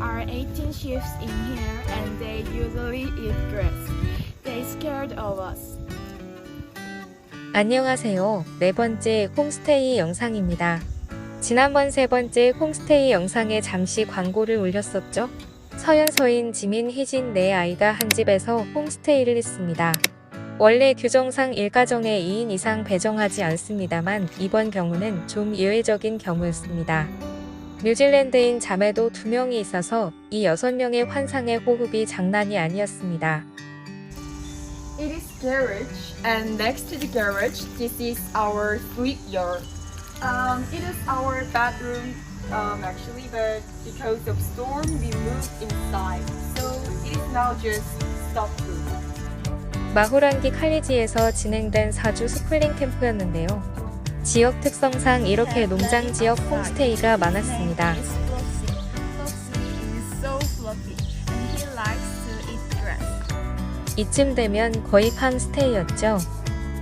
are 18 chiefs in here and they usually eat grass. They scared of us. 안녕하세요. 네 번째 홈스테이 영상입니다. 지난번 세 번째 홈스테이 영상에 잠시 광고를 올렸었죠? 서연서인 지민 희진 네 아이가 한 집에서 홈스테이를 했습니다. 원래 규정상 1가정에 2인 이상 배정하지 않습니다만 이번 경우는 좀 예외적인 경우였습니다. 뉴질랜드인 자매도 2명이 있어서 이 6명의 환상의 호흡이 장난이 아니었습니다. It is garage, and next to the garage, this is our sleep yard. Um, it is our bedroom, um, actually, but because of storm, we moved inside, so it is now just stock room. 마호란기 칼리지에서 진행된 4주 스쿨링 캠프였는데요. 지역 특성상 이렇게 농장 지역 홈스테이가 많았습니다. 이쯤 되면 거의 팜스테이였죠.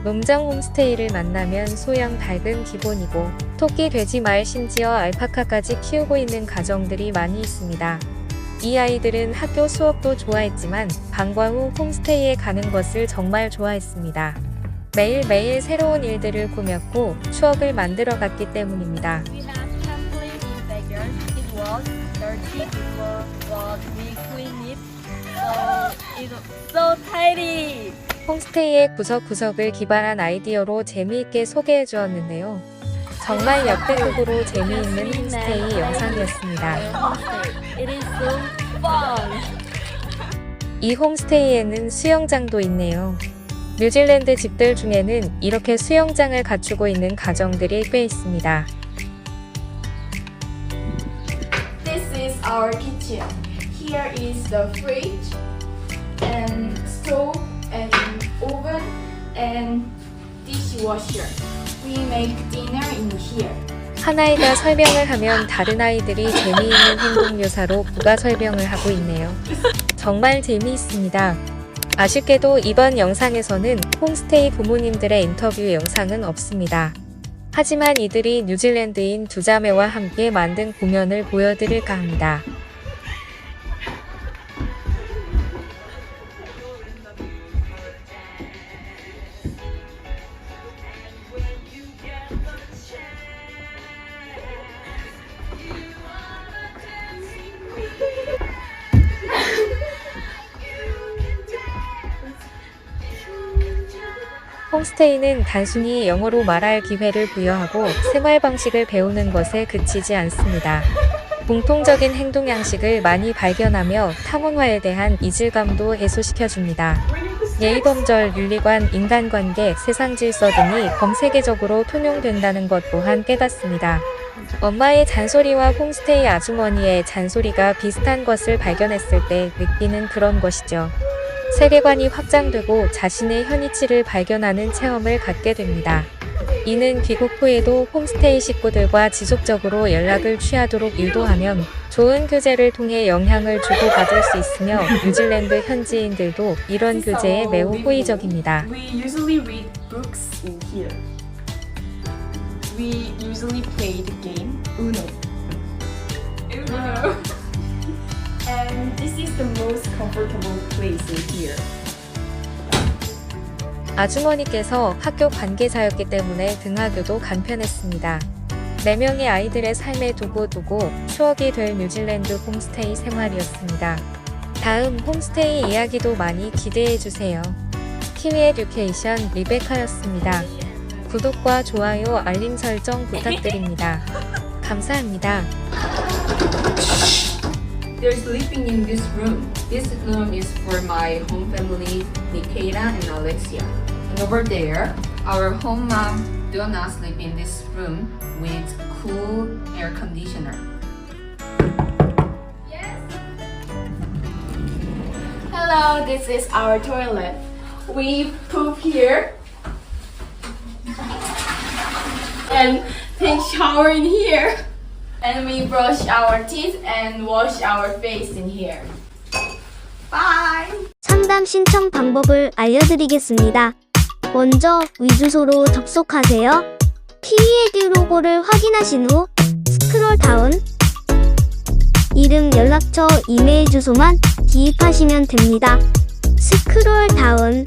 농장 홈스테이를 만나면 소양 닭은 기본이고 토끼, 돼지, 말, 심지어 알파카까지 키우고 있는 가정들이 많이 있습니다. 이 아이들은 학교 수업도 좋아했지만 방과 후 홈스테이에 가는 것을 정말 좋아했습니다. 매일매일 새로운 일들을 꾸몄고 추억을 만들어 갔기 때문입니다. 홈스테이의 구석구석을 기반한 아이디어로 재미있게 소개해 주었는데요. 정말 역대급으로 재미있는 홈스테이 영상이었습니다. 이 홈스테이에는 수영장도 있네요. 뉴질랜드 집들 중에는 이렇게 수영장을 갖추고 있는 가정들이 꽤 있습니다. This is our kitchen. Here is the fridge and stove and oven and dishwasher. We make dinner in here. 한 아이가 설명을 하면 다른 아이들이 재미있는 행동 묘사로 부가 설명을 하고 있네요. 정말 재미있습니다. 아쉽게도 이번 영상에서는 홈스테이 부모님들의 인터뷰 영상은 없습니다. 하지만 이들이 뉴질랜드인 두 자매와 함께 만든 공연을 보여드릴까 합니다. 홈스테이는 단순히 영어로 말할 기회를 부여하고 생활 방식을 배우는 것에 그치지 않습니다. 공통적인 행동 양식을 많이 발견하며 타문화에 대한 이질감도 해소시켜줍니다. 예의범절, 윤리관, 인간관계, 세상 질서 등이 범세계적으로 통용된다는 것 또한 깨닫습니다. 엄마의 잔소리와 홈스테이 아주머니의 잔소리가 비슷한 것을 발견했을 때 느끼는 그런 것이죠. 세계관이 확장되고 자신의 현이치를 발견하는 체험을 갖게 됩니다. 이는 귀국 후에도 홈스테이 식구들과 지속적으로 연락을 취하도록 유도하면 좋은 교제를 통해 영향을 주고받을 수 있으며 뉴질랜드 현지인들도 이런 교제에 매우 호의적입니다. We usually read books in here. We usually play the game. Uno. Most comfortable place here. 아주머니께서 학교 관계자였기 때문에 등하교도 간편했습니다. 4명의 아이들의 삶에 두고두고 추억이 될 뉴질랜드 홈스테이 생활이었습니다. 다음 홈스테이 이야기도 많이 기대해주세요. 키위 에듀케이션 리베카였습니다. 구독과 좋아요, 알림 설정 부탁드립니다. 감사합니다. They're sleeping in this room. This room is for my home family, Nikita and Alexia. And over there, our home mom, Donna, sleep in this room with cool air conditioner. Yes. Hello, this is our toilet. We poop here and take shower in here. And we brush our teeth and wash our face in here. Bye! 상담 신청 방법을 알려드리겠습니다. 먼저 위주소로 접속하세요. 키위에듀 로고를 확인하신 후 스크롤 다운 이름, 연락처, 이메일 주소만 기입하시면 됩니다. 스크롤 다운.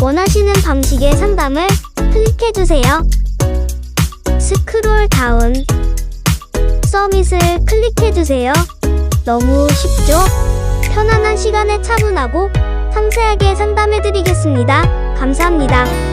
원하시는 방식의 상담을 클릭해주세요. 스크롤 다운. 서밋을 클릭해주세요. 너무 쉽죠? 편안한 시간에 차분하고 상세하게 상담해드리겠습니다. 감사합니다.